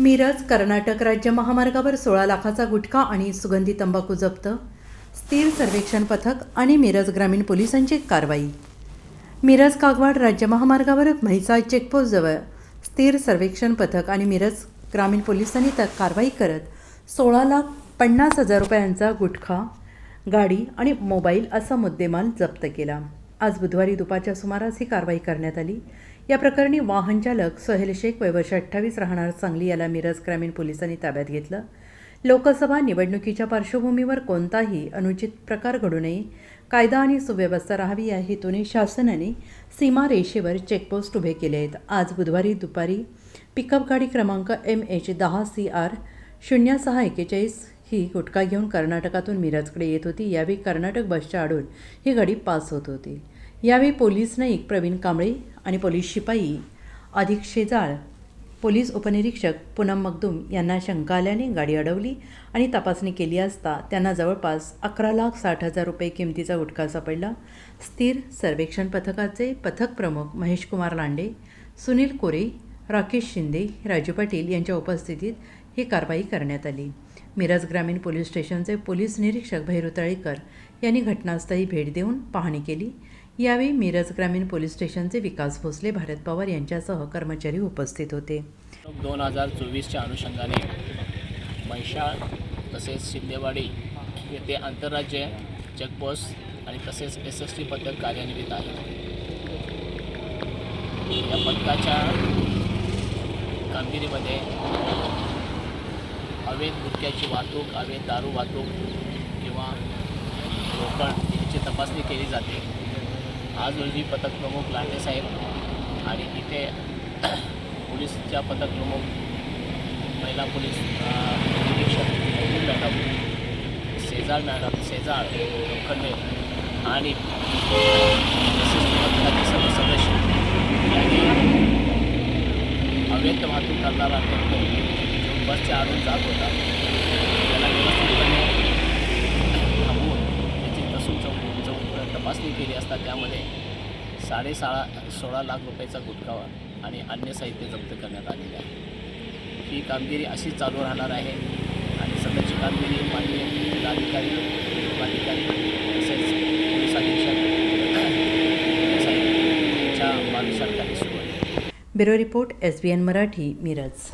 मिरज कर्नाटक राज्य महामार्गावर सोळा लाखाचा गुटखा आणि सुगंधी तंबाखू जप्त स्थिर सर्वेक्षण पथक आणि मिरज ग्रामीण पोलिसांची कारवाई. मिरज कागवाड राज्य महामार्गावर म्हैसाळ चेकपोस्टजवळ स्थिर सर्वेक्षण पथक आणि मिरज ग्रामीण पोलिसांनी तर कारवाई करत सोळा लाख पन्नास हजार रुपयांचा गुटखा गाडी आणि मोबाईल असा मुद्देमाल जप्त केला. आज बुधवारी दुपारच्या सुमारास ही कारवाई करण्यात आली. या प्रकरणी वाहन चालक सोहेल शेख वयवर्ष अठ्ठावीस राहणार सांगली याला मिरज ग्रामीण पोलिसांनी ताब्यात घेतलं. लोकसभा निवडणुकीच्या पार्श्वभूमीवर कोणताही अनुचित प्रकार घडू नये. कायदा आणि सुव्यवस्था राहावी या हेतूने शासनाने सीमा रेषेवर चेकपोस्ट उभे केले आहेत. आज बुधवारी दुपारी पिकअप गाडी क्रमांक एम एच दहा सी आर शून्य सहा एक्केचाळीस ही गुटखा घेऊन कर्नाटकातून मिरजकडे येत होती. यावेळी कर्नाटक बसच्या आडून ही गाडी पास होत होती. यावेळी पोलीस नाईक प्रवीण कांबळे आणि पोलीस शिपाई अधिक शेजाळ पोलीस उपनिरीक्षक पूनम मगदूम यांना शंका आल्याने गाडी अडवली आणि तपासणी केली असता त्यांना जवळपास अकरा लाख साठ हजार रुपये किमतीचा गुटखा सापडला. स्थिर सर्वेक्षण पथकाचे पथक प्रमुख महेशकुमार लांडे सुनील कोरे राकेश शिंदे राजू पाटील यांच्या उपस्थितीत ही कारवाई करण्यात आली. मिरज ग्रामीण पोलीस स्टेशनचे पोलीस निरीक्षक भैरू यांनी घटनास्थळी भेट देऊन पाहणी केली. यावेळी मिरज ग्रामीण पोलीस स्टेशनचे विकास भोसले भारत पवार यांच्यासह कर्मचारी उपस्थित होते. दोन हजार चोवीसच्या अनुषंगाने महिषाळ तसेच शिंदेवाडी येथे आंतरराज्य चेकपोस्ट आणि तसेच एस एस टी पथक कार्यान्वित आहे. या पथकाच्या कामगिरीमध्ये अवैध गुटख्याची वाहतूक अवैध दारू वाहतूक किंवा रोकड याची तपासणी केली जाते. आज रोजी पथक प्रमुख लांडेसाहेब आणि इथे पोलीसच्या पथक प्रमुख महिला पोलीस निरीक्षक मॅडम शेजाळ मॅडम शेजाळ लोखंडे आणि पथकाचे सर्व सदस्य यांनी अवैध वाहतूक करणारा टेम्पो बसच्या आडून जात होता. तपासणी केली असता त्यामध्ये साडेसाळा सोळा लाख रुपयाचा गुटखावा आणि अन्य साहित्य जप्त करण्यात आलेले आहे. ही कामगिरी अशीच चालू राहणार आहे आणि सदरची कामगिरी माननीय जिल्हाधिकारी जिल्हाधिकारी तसेच पोलीस अधीक्षक यांच्या मार्गदर्शनाखाली सुरू आहे. Bureau report S B N Marathi Miraj.